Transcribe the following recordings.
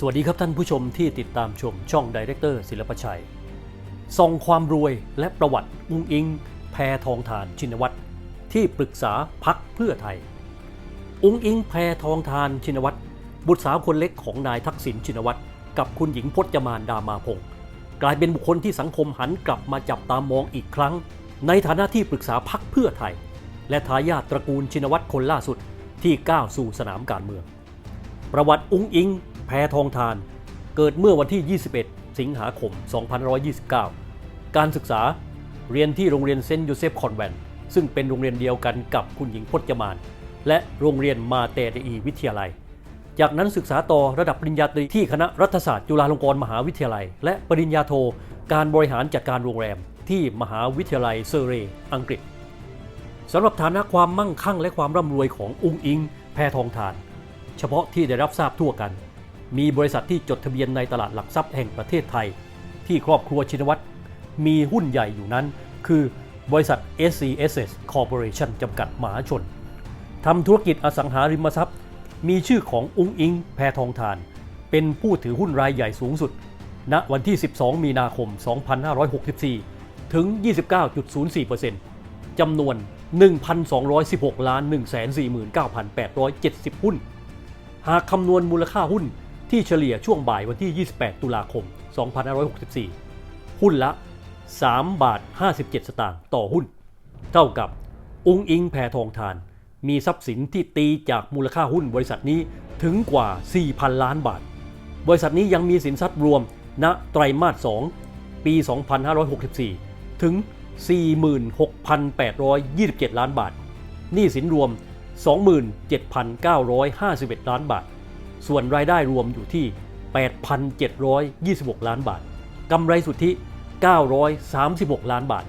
สวัสดีครับท่านผู้ชมที่ติดตามชมช่องดีเรคเตอร์ศิลปชัยส่องความรวยและประวัติอุ้งอิง แพทองทานชินวัตรที่ปรึกษาพักเพื่อไทย อุ้งอิงแพทองทานชินวัตรบุตรสาวคนเล็กของนายทักษิณชินวัตรกับคุณหญิงพจมานดามาพงศ์กลายเป็นบุคคลที่สังคมหันกลับมาจับตามองอีกครั้ง ในฐานะที่ปรึกษาพักเพื่อไทย และทายาทตระกูลชินวัตรคนล่าสุดที่ก้าวสู่สนามการเมือง ประวัติอุ้งอิง แพทองทาน เกิดเมื่อวันที่ 21 สิงหาคม 2529 การศึกษาเรียนที่โรงเรียนเซนต์โยเซฟคอนแวนต์ซึ่งเป็นโรงเรียนเดียวกันกับคุณหญิงพจมาน และโรงเรียนมาเตเดอีวิทยาลัย จากนั้นศึกษาต่อระดับปริญญาตรีที่คณะรัฐศาสตร์จุฬาลงกรณ์มหาวิทยาลัย และปริญญาโทการบริหารจัดการโรงแรม ที่มหาวิทยาลัยเซเร อังกฤษสำหรับฐานะความมั่งคั่งและความร่ำรวยของอุ้งอิง แพทองทาน เฉพาะที่ได้รับทราบทั่วกัน มีบริษัทที่จดทะเบียนในตลาดหลักทรัพย์แห่งประเทศไทย ที่ครอบครัวชินวัตรมีหุ้นใหญ่อยู่นั้น คือบริษัท SCSS Corporation จำกัดมหาชนทำธุรกิจอสังหาริมทรัพย์ มีชื่อของอุ้งอิง แพทองทาน เป็นผู้ถือหุ้นรายใหญ่สูงสุด ณวันที่ 12 มีนาคม 2564 ถึง 29.04%จำนวน 1,216 ล้าน 149,870 หุ้น หากคำนวณมูลค่าหุ้น ที่เฉลี่ยช่วงบ่ายวันที่ 28 ตุลาคม 2564 หุ้นละ 3 บาท 57 สตางค์ต่อหุ้น เท่ากับองค์อิงแพทองทาน มีทรัพย์สินที่ตีจากมูลค่าหุ้นบริษัทนี้ถึงกว่า 4,000 ล้านบาท บริษัทนี้ยังมีสินทรัพย์รวม ณไตรมาส 2 ปี 2564 ถึง 46,827 ล้านบาท หนี้สินรวม 27,951 ล้านบาท ส่วนรายได้รวมอยู่ที่ 8,726 ล้านบาท กำไรสุทธิ 936 ล้านบาท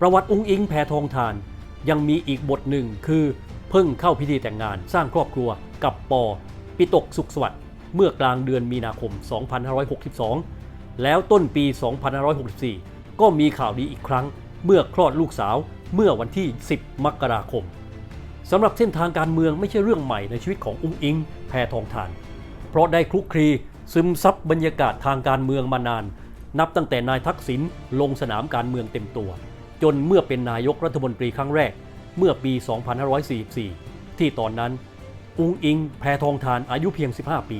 ประวัติองค์อิงแพทองทานยังมีอีกบทหนึ่งคือ เพิ่งเข้าพิธีแต่งงานสร้างครอบครัวกับปอ ปิตกสุขสวัสดิ์เมื่อกลางเดือนมีนาคม 2562 แล้วต้นปี 2564 ก็มีข่าวดีอีกครั้ง เมื่อคลอดลูกสาวเมื่อวันที่ 10 มกราคม สำหรับเส้นทางการเมืองไม่ใช่เรื่องใหม่ในชีวิตของอุ้งอิง แพทองทาน เพราะได้คลุกคลีซึมซับบรรยากาศทางการเมืองมานาน นับตั้งแต่นายทักษิณลงสนามการเมืองเต็มตัว จนเมื่อเป็นนายกรัฐมนตรีครั้งแรก เมื่อปี 2544 ที่ตอนนั้น อุ้งอิง แพทองทานอายุเพียง 15 ปี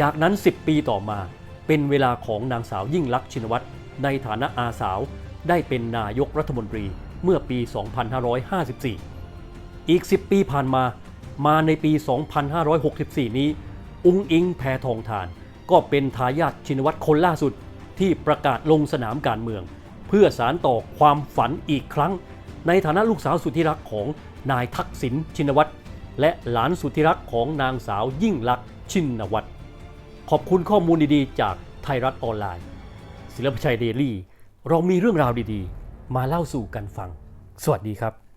จากนั้น 10 ปีต่อมา เป็นเวลาของนางสาวยิ่งลักษณ์ชินวัตรในฐานะอาสาวได้เป็นนายกรัฐมนตรีเมื่อปี 2554 อีก 10 ปีผ่านมา มาในปี 2564 นี้ อุ้งอิงแพทองทาน ก็เป็นทายาทชินวัตรคนล่าสุดที่ประกาศลงสนามการเมือง เพื่อสารต่อความฝันอีกครั้ง ในฐานะลูกสาวสุดที่รักของนายทักษิณชินวัตรและหลานสุดที่รักของนางสาวยิ่งลักษณ์ชินวัตรขอบคุณข้อมูลดีๆ จากไทยรัฐออนไลน์ ศิลปชัยเดลี่ เรามีเรื่องราวดีๆ มาเล่าสู่กันฟัง สวัสดีครับ